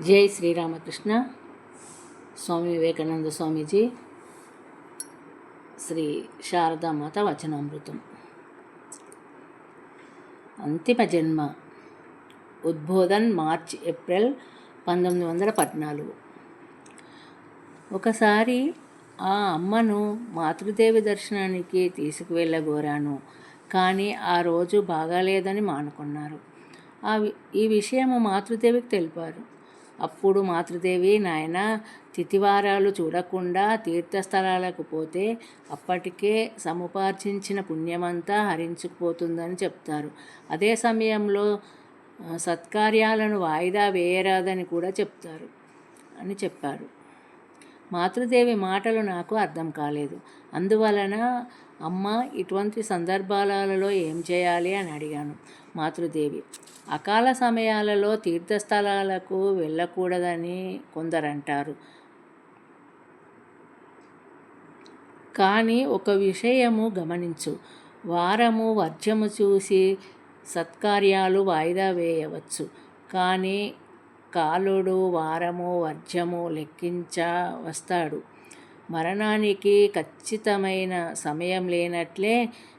జై శ్రీరామకృష్ణ స్వామి వివేకానంద స్వామీజీ శ్రీ శారదామాత వచనామృతం. అంతిమ జన్మ ఉద్బోధన్ మార్చ్ ఏప్రిల్ పంతొమ్మిది వందల పద్నాలుగు. ఒకసారి ఆ అమ్మను మాతృదేవి దర్శనానికి తీసుకువెళ్ళగోరాను కానీ ఆ రోజు బాగాలేదని మానుకున్నారు. ఆ వి- ఈ విషయము మాతృదేవికి తెలిపారు. అప్పుడు మాతృదేవి నాయన తిథివారాలు చూడకుండా తీర్థస్థలాలకు పోతే అప్పటికే సముపార్జించిన పుణ్యమంతా హరించుకుపోతుందని చెప్తారు. అదే సమయంలో సత్కార్యాలను వాయిదా వేయరాదని కూడా చెప్తారు అని చెప్పారు. మాతృదేవి మాటలు నాకు అర్థం కాలేదు. అందువలన అమ్మ ఇటువంటి సందర్భాలలో ఏం చేయాలి అని అడిగాను మాతృదేవి. అకాల సమయాలలో తీర్థస్థలాలకు వెళ్ళకూడదని కొందరంటారు. కానీ ఒక విషయము గమనించు. వారము వర్జము చూసి సత్కార్యాలు వాయిదా వేయవచ్చు. కానీ కాలుడు వారము వర్జము లెక్కించ వస్తాడు మరణానికి ఖచ్చితమైన సమయం లేనట్లే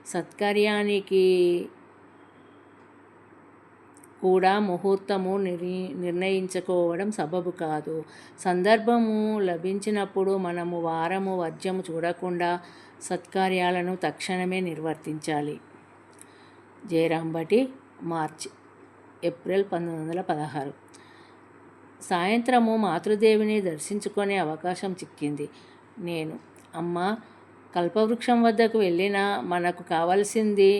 సత్కార్యానికి కూడా ముహూర్తము నిర్ నిర్ణయించుకోవడం సబబు కాదు. సందర్భము లభించినప్పుడు మనము వారము వర్జము చూడకుండా సత్కార్యాలను తక్షణమే నిర్వర్తించాలి. జయరాంబటి మార్చ్ ఏప్రిల్ పంతొమ్మిది వందల పదహారు. సాయంత్రము మాతృదేవిని దర్శించుకునే అవకాశం చిక్కింది. నేను అమ్మ కల్పవృక్షం వద్దకు వెళ్ళినా మనకు కావాల్సింది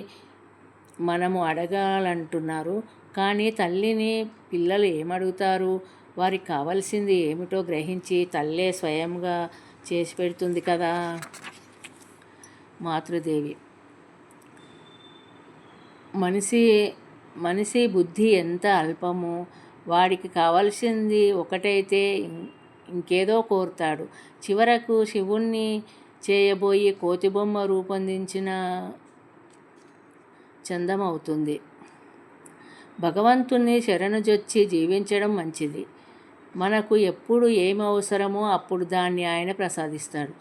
మనము అడగాలంటున్నారు. కానీ తల్లిని పిల్లలు ఏమడుగుతారు? వారికి కావాల్సింది ఏమిటో గ్రహించి తల్లే స్వయంగా చేసి పెడుతుంది కదా! మాతృదేవి. మనిషి మనిషి బుద్ధి ఎంత అల్పమో? వాడికి కావాల్సింది ఒకటైతే ఇంకేదో కోరుతాడు. చివరకు శివుణ్ణి చేయబోయి కోతిబొమ్మ రూపొందించిన చందమవుతుంది. భగవంతుణ్ణి శరణుజొచ్చి జీవించడం మంచిది. మనకు ఎప్పుడు ఏమి అవసరమో అప్పుడు దాన్ని ఆయన ప్రసాదిస్తాడు.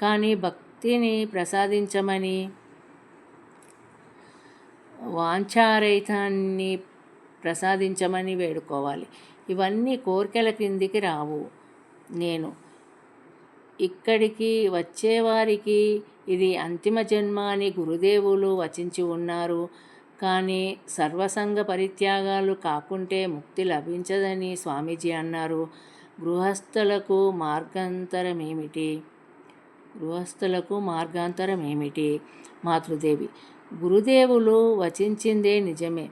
కానీ భక్తిని ప్రసాదించమని వాంఛారహితాన్ని ప్రసాదించమని వేడుకోవాలి. ఇవన్నీ కోరికల క్రిందికి రావు. నేను ఇక్కడికి వచ్చేవారికి ఇది అంతిమ జన్మ అని గురుదేవులు వచించి ఉన్నారు. కానీ సర్వసంగ పరిత్యాగాలు కాకుంటే ముక్తి లభించదని స్వామీజీ అన్నారు. గృహస్థులకు మార్గాంతరం ఏమిటి గృహస్థులకు మార్గాంతరం ఏమిటి మాతృదేవి గురుదేవులు వచించిందే నిజమే.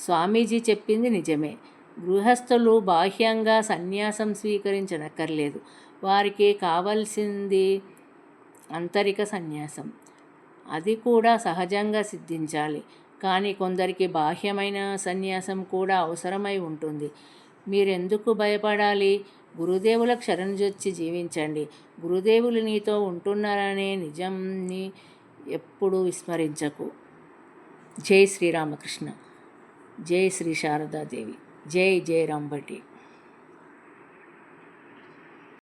స్వామీజీ చెప్పింది నిజమే. గృహస్థులు బాహ్యంగా సన్యాసం స్వీకరించనక్కర్లేదు. వారికి కావలసింది అంతరిక సన్యాసం. అది కూడా సహజంగా సిద్ధించాలి. కానీ కొందరికి బాహ్యమైన సన్యాసం కూడా అవసరమై ఉంటుంది. మీరెందుకు భయపడాలి? గురుదేవులకు శరణుజొచ్చి జీవించండి. గురుదేవులు నీతో ఉంటున్నారనే నిజంని ఎప్పుడూ విస్మరించకు. జై శ్రీరామకృష్ణ. జై శ్రీ శారదాదేవి జై జై రాంభటి